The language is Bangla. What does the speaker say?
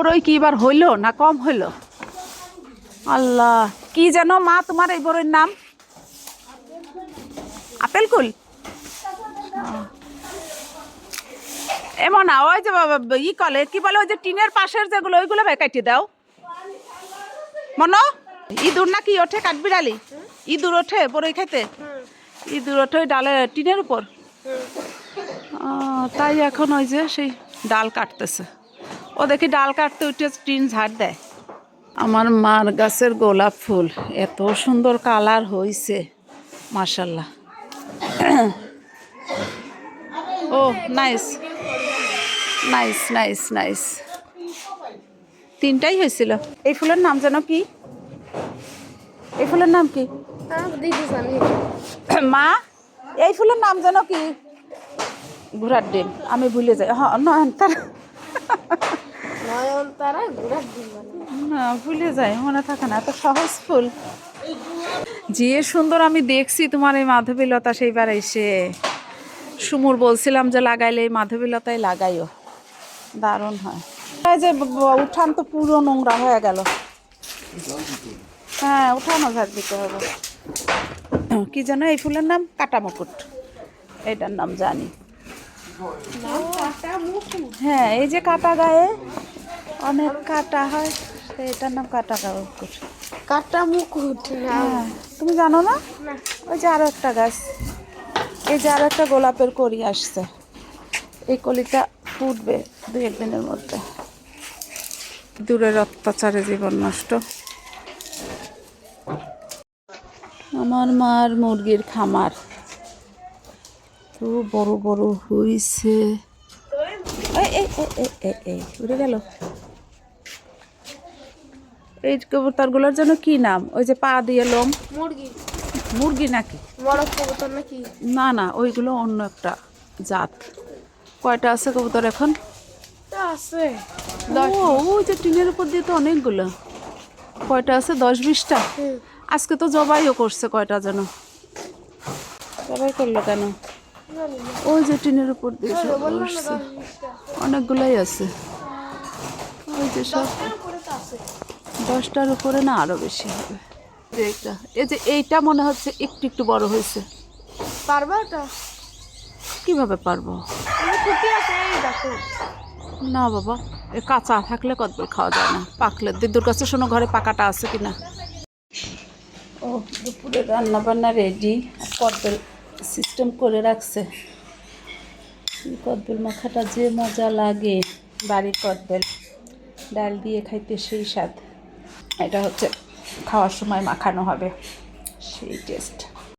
বড়ই কি এবার হইল না কম হইল? আল্লাহ, কি যেন মা তোমার এই বড়ইর নাম? আপেল কুল এমন না ওই যে ই কলে, কি বলে ওই যে টিনের পাশের যেগুলো, ওইগুলো কাটিয়ে দাও। মনো, ইঁদুর না কি ওঠে কাঠবিড়ালি ইঁদুর ওঠে বড়ই খাইতে ইঁদুর ওঠে ওই ডালে, টিনের উপর? তাই এখন ওই যে সেই ডাল কাটতেছে। ও দেখি ডাল কাটতে উঠে টিন ঝাড় দেয়। আমার মার গাছের গোলাপ ফুল, এত সুন্দর কালার হয়েছে মার্শাল্লাহ ও, নাইস নাইস নাইস নাইস। তিনটাই হয়েছিল। এই ফুলের নাম যেন কি? এই ফুলের নাম কি? মা, এই ফুলের নাম যেন কি? ঘোড়ার ডিম, আমি ভুলে যাই। হ্যাঁ বানায়। না, ভুলে যাই, মনে থাকে না, এত সহজ ফুল। যে সুন্দর আমি দেখছি তোমার এই মাধবীলতা, সেইবার এসে। সুমুর বলছিলাম যে লাগাইলে এই মাধবীলতাই লাগাইও। দারুণ হয়। যে উঠান তো পুরো নোংরা হয়ে গেল। হ্যাঁ উঠানো ঝাড় দিতে হবে। কি যেন এই ফুলের নাম? কাটা মুকুট এটার নাম জানি। হ্যাঁ এই যে কাটা গায়ে অনেক কাটা হয় এটার নাম কাটা মুকুট কাটা মুকুট না হ্যাঁ তুমি জানো না? ওই যে আরও একটা গাছ এই যে আরও একটা গোলাপের কলি আসছে। এই কলিটা ফুটবে দু একদিনের মধ্যে। দূরের অত্যাচারে জীবন নষ্ট। আমার মার মুরগির খামার। তো বড় বড় এই উড়ে গেল। এই কবুতরগুলোর জন্য কি নাম? ওই যে পা দিয়ে লোম। মুরগি। মুরগি নাকি? কবুতর নাকি? না না ওইগুলো অন্য একটা জাত। কয়টা আছে কবুতর এখন? আছে। ও ওই যে টিনের উপর দিয়ে তো অনেকগুলো। কয়টা আছে? দশ বিশটা? আজকে তো জবাইও করছে কয়টা যেন। জবাই করল কেন। ওই যে টিনের উপর দিয়ে সব বিশটা। অনেকগুলাই আছে। ওই যে সব। দশটার উপরে না আরও বেশি হবে। এইটা এই যে এইটা মনে হচ্ছে একটু একটু বড় হয়েছে। পারবা ওটা? কীভাবে পারব? না বাবা এ কাঁচা থাকলে কতবার খাওয়া যায় না। পাকলে। দিদুর কাছে শোনো ঘরে পাকাটা আছে কিনা? ও দুপুরে রান্না বান্না রেডি কদবেল সিস্টেম করে রাখছে। কদবেল মাখাটা যে মজা লাগে বাড়ির কদবেল। ডাল দিয়ে খাইতে সেই স্বাদ। এটা হচ্ছে খাওয়ার সময় মাখানো হবে। সেই টেস্ট